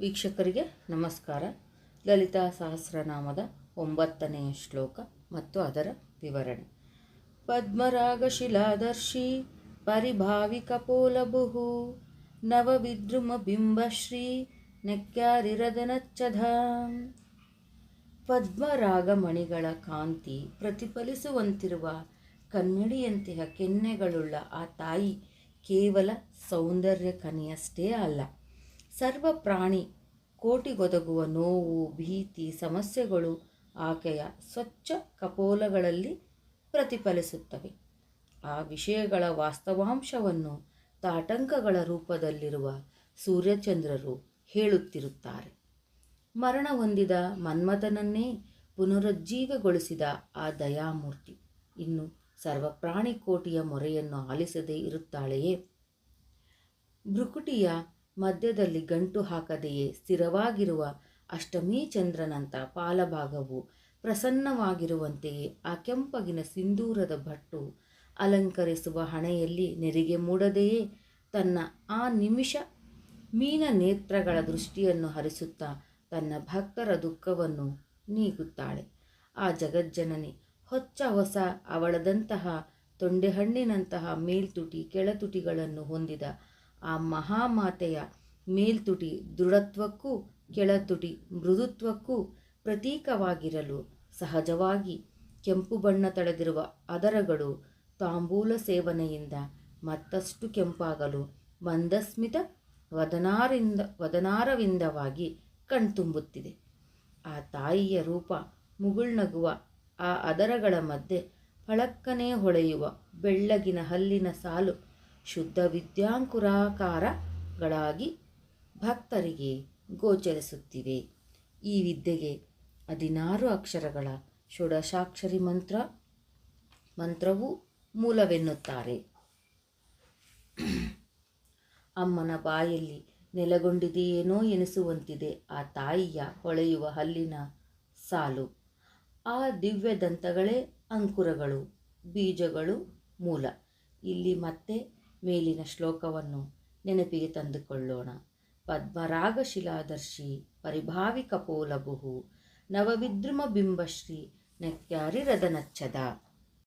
ವೀಕ್ಷಕರಿಗೆ ನಮಸ್ಕಾರ. ಲಲಿತಾ ಸಹಸ್ರನಾಮದ ಒಂಬತ್ತನೆಯ ಶ್ಲೋಕ ಮತ್ತು ಅದರ ವಿವರಣೆ. ಪದ್ಮರಾಗಶಿಲಾದರ್ಶಿ ಬಿಂಬಶ್ರೀ ನವವಿದ್ರುಮಬಿಂಬಶ್ರೀ ಪದ್ಮರಾಗ ಪದ್ಮರಾಗಮಣಿಗಳ ಕಾಂತಿ ಪ್ರತಿಫಲಿಸುವಂತಿರುವ ಕನ್ನಡಿಯಂತಹ ಕೆನ್ನೆಗಳುಳ್ಳ ಆ ತಾಯಿ ಕೇವಲ ಸೌಂದರ್ಯ ಕನಿಯಷ್ಟೇ ಅಲ್ಲ. ಸರ್ವ ಪ್ರಾಣಿ ಕೋಟಿಗೊದಗುವ ನೋವು, ಭೀತಿ, ಸಮಸ್ಯೆಗಳು ಆಕೆಯ ಸ್ವಚ್ಛ ಕಪೋಲಗಳಲ್ಲಿ ಪ್ರತಿಫಲಿಸುತ್ತವೆ. ಆ ವಿಷಯಗಳ ವಾಸ್ತವಾಂಶವನ್ನು ತಾಟಂಕಗಳ ರೂಪದಲ್ಲಿರುವ ಸೂರ್ಯಚಂದ್ರರು ಹೇಳುತ್ತಿರುತ್ತಾರೆ. ಮರಣ ಹೊಂದಿದ ಮನ್ಮಥನನ್ನೇ ಪುನರುಜ್ಜೀವಗೊಳಿಸಿದ ಆ ದಯಾಮೂರ್ತಿ ಇನ್ನು ಸರ್ವಪ್ರಾಣಿ ಕೋಟಿಯ ಮೊರೆಯನ್ನು ಆಲಿಸದೇ ಇರುತ್ತಾಳೆಯೇ? ಭ್ರುಕುಟಿಯ ಮಧ್ಯದಲ್ಲಿ ಗಂಟು ಹಾಕದೆಯೇ ಸ್ಥಿರವಾಗಿರುವ ಅಷ್ಟಮೀ ಚಂದ್ರನಂಥ ಪಾಲಭಾಗವು ಪ್ರಸನ್ನವಾಗಿರುವಂತೆಯೇ ಆ ಕೆಂಪಗಿನ ಸಿಂಧೂರದ ಭಟ್ಟು ಅಲಂಕರಿಸುವ ಹಣೆಯಲ್ಲಿ ನೆರಿಗೆ ಮೂಡದೆಯೇ ತನ್ನ ಆ ನಿಮಿಷ ಮೀನ ನೇತ್ರಗಳ ದೃಷ್ಟಿಯನ್ನು ಹರಿಸುತ್ತಾ ತನ್ನ ಭಕ್ತರ ದುಃಖವನ್ನು ನೀಗುತ್ತಾಳೆ. ಆ ಜಗಜ್ಜನನಿ, ಹೊಚ್ಚ ಹೊಸ ಅವಳದಂತಹ ತೊಂಡೆಹಣ್ಣಿನಂತಹ ಮೇಲ್ತುಟಿ ಕೆಳತುಟಿಗಳನ್ನು ಹೊಂದಿದ ಆ ಮಹಾಮಾತೆಯ ಮೇಲ್ತುಟಿ ದೃಢತ್ವಕ್ಕೂ ಕೆಳತುಟಿ ಮೃದುತ್ವಕ್ಕೂ ಪ್ರತೀಕವಾಗಿರಲು ಸಹಜವಾಗಿ ಕೆಂಪು ಬಣ್ಣ ತಳೆದಿರುವ ಅದರಗಳು ತಾಂಬೂಲ ಸೇವನೆಯಿಂದ ಮತ್ತಷ್ಟು ಕೆಂಪಾಗಲು ಮಂದಸ್ಮಿತ ವದನಾರಿಂದ ವದನಾರವಿಂದವಾಗಿ ಕಣ್ತುಂಬುತ್ತಿದೆ. ಆ ತಾಯಿಯ ರೂಪ ಮುಗುಳ್ನಗುವ ಆ ಅದರಗಳ ಮಧ್ಯೆ ಫಳಕ್ಕನೆ ಹೊಳೆಯುವ ಬೆಳ್ಳಗಿನ ಹಲ್ಲಿನ ಸಾಲು ಶುದ್ಧ ವಿದ್ಯಾಂಕುರಾಕಾರಗಳಾಗಿ ಭಕ್ತರಿಗೆ ಗೋಚರಿಸುತ್ತಿವೆ. ಈ ವಿದ್ಯೆಗೆ ಹದಿನಾರು ಅಕ್ಷರಗಳ ಷೋಡಶಾಕ್ಷರಿ ಮಂತ್ರ, ಮಂತ್ರವು ಮೂಲವೆನ್ನುತ್ತಾರೆ. ಅಮ್ಮನ ಬಾಯಲ್ಲಿ ನೆಲೆಗೊಂಡಿದೆಯೇನೋ ಎನಿಸುವಂತಿದೆ. ಆ ತಾಯಿಯ ಹೊಳೆಯುವ ಹಲ್ಲಿನ ಸಾಲು, ಆ ದಿವ್ಯ ದಂತಗಳೇ ಅಂಕುರಗಳು, ಬೀಜಗಳು ಮೂಲ. ಇಲ್ಲಿ ಮತ್ತೆ ಮೇಲಿನ ಶ್ಲೋಕವನ್ನು ನೆನಪಿಗೆ ತಂದುಕೊಳ್ಳೋಣ. ಪದ್ಮರಾಗಶಿಲಾದರ್ಶಿ ಪರಿಭಾವಿ ಕಪೋಲಭುಃ ನವವಿದ್ರುಮ ಬಿಂಬಶ್ರೀ ನೆಕ್ಯಾರಿರದನಚ್ಚದ.